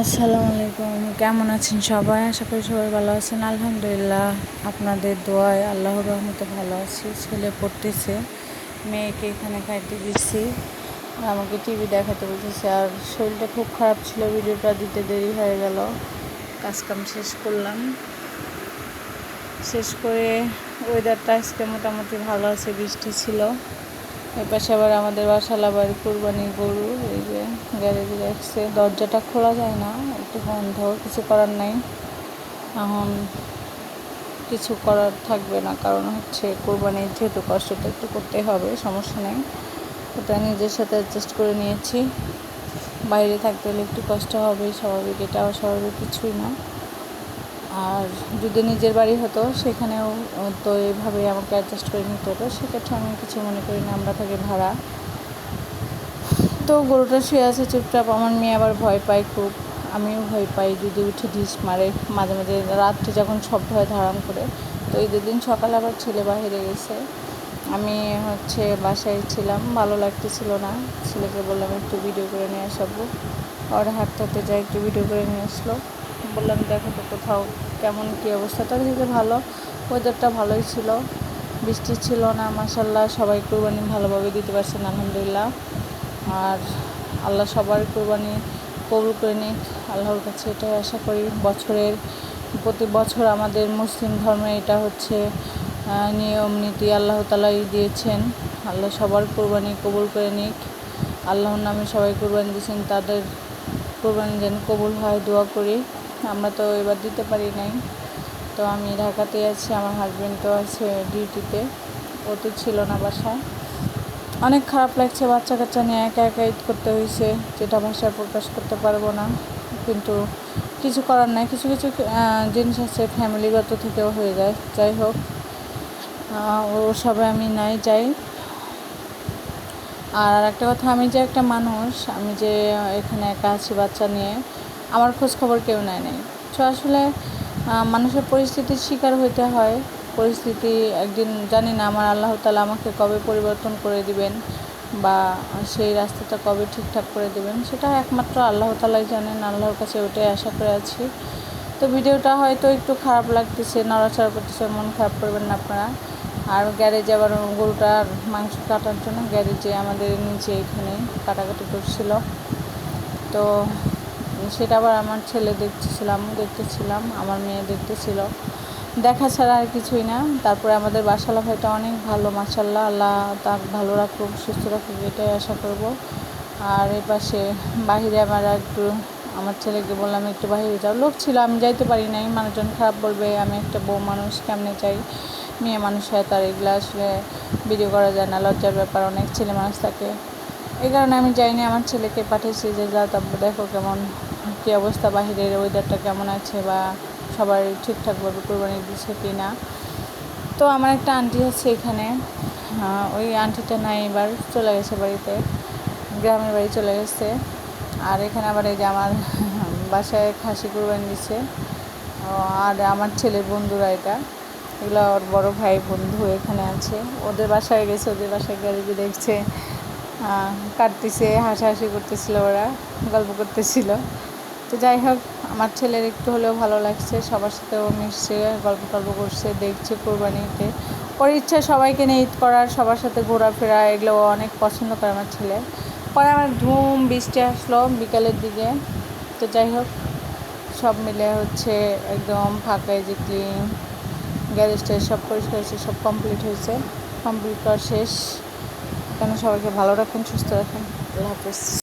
আসসালামু আলাইকুম। কেমন আছেন সবাই? আশা করি সবাই ভালো আছেন। আলহামদুলিল্লাহ আপনাদের দোয়ায় আল্লাহর রহমতে ভালো আছি। ছেলে পড়তেছে, মেয়েকে এখানে খাইতে দিচ্ছি। আমাকে টিভি দেখাতে বলতেছে, আর শরীরটা খুব খারাপ ছিল, ভিডিওটা দিতে দেরি হয়ে গেল। কাজকাম শেষ করলাম। শেষ করে ওয়েদারটা আজকে মোটামুটি ভালো আছে, বৃষ্টি ছিল। এর পাশে আবার আমাদের বাসালা বাড়ি কুরবানি গরু, এই যে গ্যারেজে রাখছে দরজাটা খোলা যায় না, একটু বন্ধ, কিছু করার নাই। এখন কিছু করার থাকবে না, কারণ হচ্ছে কোরবানির যেহেতু কষ্টটা একটু করতে হবে, সমস্যা নেই। ওটা নিজের সাথে অ্যাডজাস্ট করে নিয়েছি। বাইরে থাকতে হলে একটু কষ্ট হবে স্বাভাবিক এটা অস্বাভাবিক কিছুই না। আর যদি নিজের বাড়ি হতো, সেখানেও তো এইভাবে আমাকে অ্যাডজাস্ট করে নিতে হতো। সেক্ষেত্রে আমি কিছু মনে করি না, আমরা থাকি ভাড়া। তো গরুটা শুয়ে আছে চুপচাপ, আমার মেয়ে আবার ভয় পায় খুব। আমিও ভয় পাই, যদি উঠে ঢিস মারে। মাঝে মাঝে রাত্রে যখন শব্দ হয় ধারণ করে, তো এই দুদিন সকালে আবার ছেলে বাহিরে গেছে। আমি হচ্ছে বাসায় ছিলাম, ভালো লাগতেছিল না। ছেলেকে বললাম, একটু ভিডিও করে নিয়ে আসব ওর হাঁটতে হাঁটতে যাই একটু ভিডিও করে নিয়ে আসলো। বললাম দেখো তো কোথাও কেমন কী অবস্থা তার দিকে ভালো। ওয়েদারটা ভালোই ছিল। বৃষ্টি ছিল না মাসাল্লাহ সবাই কোরবানি ভালোভাবে দিতে পারছেন, আলহামদুলিল্লাহ। আর আল্লাহ সবার কোরবানি কবুল করে নিক। আল্লাহর কাছে এটাই আশা করি। বছরের, প্রতি বছর আমাদের মুসলিম ধর্মে এটা হচ্ছে নিয়ম, নীতি আল্লাহ তালাই দিয়েছেন। আল্লাহ সবার কোরবানি কবুল করে নিক। আল্লাহর নামে সবাই কোরবানি দিয়েছেন। তাদের কোরবানি যেন কবুল হয়, দোয়া করি। আমরা তো এবার দিতে পারি নাই। তো আমি ঢাকাতে আছি, আমার হাজব্যান্ড তো আছে ডিউটিতে ও তো ছিল না বাসায়। অনেক খারাপ লাগছে বাচ্চা কাচ্চা নিয়ে একা একা ঈদ করতে হয়েছে যেটা ভাষায় প্রকাশ করতে পারব না। কিন্তু কিছু করার নাই, কিছু কিছু জিনিস আছে ফ্যামিলিগত থেকেও হয়ে যায়। যাই হোক ও সবাই আমি নাই, যাই। আর একটা কথা, আমি যে একটা মানুষ, আমি যে এখানে একা আছি বাচ্চা নিয়ে আমার খোঁজ খবর কেউ নেয় নাই। তো আসলে মানুষের পরিস্থিতির শিকার হইতে হয়। পরিস্থিতি একদিন জানি না, আমার আল্লাহ তালা আমাকে কবে পরিবর্তন করে দিবেন বা সেই রাস্তাটা কবে ঠিকঠাক করে দেবেন, সেটা একমাত্র আল্লাহ তালাই জানেন। আল্লাহর কাছে ওটাই আশা করে আছি। তো ভিডিওটা হয়তো একটু খারাপ লাগতেছে, নড়াচড়া করতেছে, মন খারাপ করবেন না আপনারা। আর গ্যারেজে আবার গরুটার মাংস কাটার জন্য গ্যারেজে আমাদের নিচে এখানে কাটাকাটি করছিল। তো সেটা আবার আমার ছেলে দেখতেছিলাম দেখতেছিলাম, আমার মেয়ে দেখতেছিল। দেখা ছাড়া আর কিছুই না। তারপরে আমাদের বাসালা ভাইটা অনেক ভালো মাসাল্লাহ আল্লাহ তার ভালো রাখুক, সুস্থ রাখুক, এটাই আশা করব। আর এ পাশে বাহিরে আমার একটু, আমার ছেলেকে বললাম, একটু বাহিরে যাও। লোক ছিল, আমি যাইতে পারি নাই। মানুষজন খারাপ বলবে, আমি একটা বউ মানুষ, কেমনে চাই? মেয়ে মানুষ হয় তার, এগুলো আসলে ভিডিও করা যায় না, লজ্জার ব্যাপার, অনেক ছেলে মানুষ থাকে। এই কারণে আমি যাইনি, আমার ছেলেকে পাঠিয়েছি যে যা তারপর দেখো কেমন কী অবস্থা, বাহিরের ওয়েদারটা কেমন আছে বা সবাই ঠিকঠাকভাবে কোরবানি দিচ্ছে কি না তো আমার একটা আন্টি আছে এখানে। ওই আন্টিটা নাই এবার চলে গেছে বাড়িতে, গ্রামের বাড়ি চলে গেছে। আর এখানে আবার এই যে আমার বাসায় খাসি কোরবানি দিচ্ছে আর আমার ছেলের বন্ধুরা এটা। এগুলো ওর বড় ভাই বন্ধু এখানে আছে। ওদের বাসায় গেছে, ওদের বাসায় গ্যারেজে দেখছে কাটতেছে, হাসাহাসি করতেছিল ওরা, গল্প করতেছিল। তো যাই হোক, আমার ছেলের একটু হলেও ভালো লাগছে। সবার সাথেও মিশছে, গল্প টল্প করছে, দেখছে কোরবানিতে। ওর ইচ্ছা সবাইকে নিয়ে ঈদ করার, সবার সাথে ঘোরাফেরা, এগুলো অনেক পছন্দ করে আমার ছেলে। পরে আমার ধুম, বৃষ্টি আসলো বিকালের দিকে। তো যাই হোক, সব মিলে হচ্ছে একদম ফাঁকায় যে ক্লিন গ্যারেজটা সব পরিষ্কার হয়েছে, সব কমপ্লিট হয়েছে। কমপ্লিট করা শেষ। কেন সবাইকে ভালো রাখেন, সুস্থ রাখেন। আল্লাহ হাফিজ।